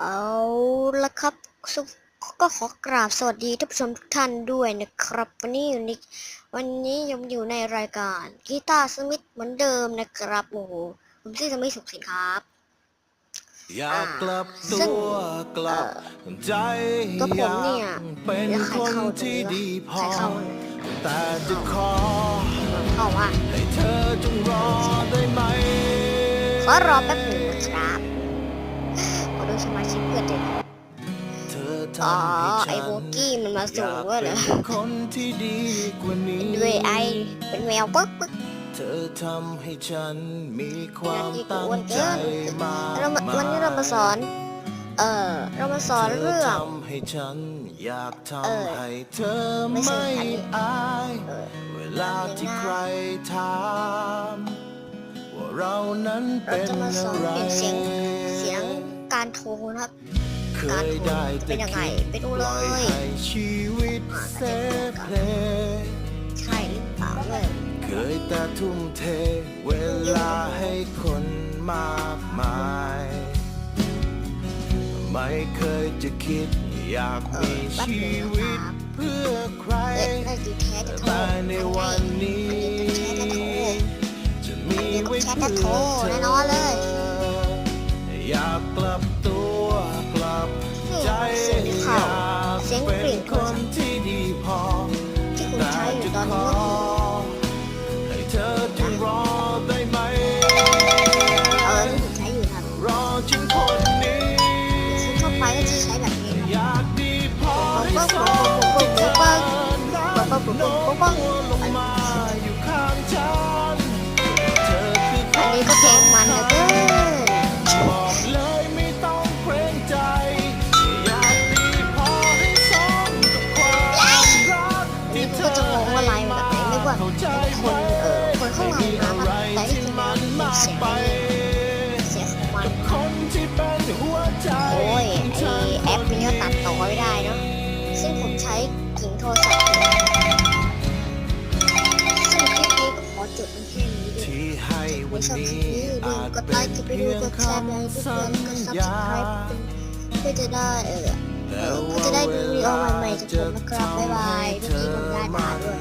เอาละครับสุก็ขอกราบสวัสดีท่านผู้ชมทุกท่านด้วยนะครับ วันนี้อยู่ในวันนี้ยังอยู่ในรายการกีตาร์สมิธเหมือนเดิมนะครับโอ้โหผมชื่อสมิธสุขสินครับอยากกลับซึ่ตังวกลับใจตัวผมเนี่ยเป็นแล้วใครคนเข้าตรงที่นี้ดีวะพใครอเข้าเนี่ยแต่จะขอเข้าว่าให้เธอจงรอได้ไหมขอรอแป๊บหนึ่งนะครับขอดู สมาชิกเพื่อนเด็กเธออ๋อทำให้ไอ้ฉันโบกี้มันมาอสู่ยากด้วยเหรเป็อนคนที่ดีกว่านี้ด้วยไอเป็นแมวปึ๊กปึ๊กเธอทำให้ฉันมีความนาทีกูตั้งอ้วนเกิใจนมากเรามาวันนี้เรามาสอน เออเรามาสอนเรื่องธทำให้ฉันอยากเออทำให้เธอไม่ใช่ไม่อันนี้อายเออเวลาที่ใครถามว่าเรานั้นเราเป็นจะมาสอะอนไร การโทรนะครับเคการยโทรได้จะเป็แต่นยังไงคิดไปดูปเลล่อยยให้ชีวิตเซเพลใช่หรือเปล่าเลยเคยแต่ทุ่มเทเวลาให้คนมากมาย ไม่เคยจะคิดอยากมีชีวิตเพื่อใครเอ้ยได้ดีแท้จะโทรแต่ในวันนี้จะมีไว้เพื่อเธอแน่นอนเลยอยียงกริ่นงคนที่ดีพอที่คุณใช้อยู่ตอนนี้คือให้เธอจงรอได้ไหมเออที่คุณใช้อยู่ครับรอฉันคนนี้ซึ่งเข้าไปก็จะใช้แบบนี้นะอยากดีพอให้ปุ๊บสปุ๊มบปุ๊บปุ๊บที่ปุ๊บ เข้าใจคนเออคนข้างในไม่มีอะไรแต่ที่ที่จริงมันเป็นมากเสียไปเสียงของมันคนที่เป็นหัวใจโอ้ยไอแอปนี้ก็ตัดต่อไม่ได้เนาะซึ่งผมใช้กิ่งโทรศัพท์ซึ่งคลิปนี้ก็ขอจบแค่นี้ด้วยให้วันชอบคนี้ลิปนี้อย่าจกดไลเป็นค์กดไปเพีดูยงกดแชร์คำไปให้สัเพื่อนๆกดญญา subscribe เพื่อจะได้เออเพื่อจะได้ดูวิดีโอใหม่ๆจากผมนะครับบ๊ายบายทุกทีผมได้มาด้วย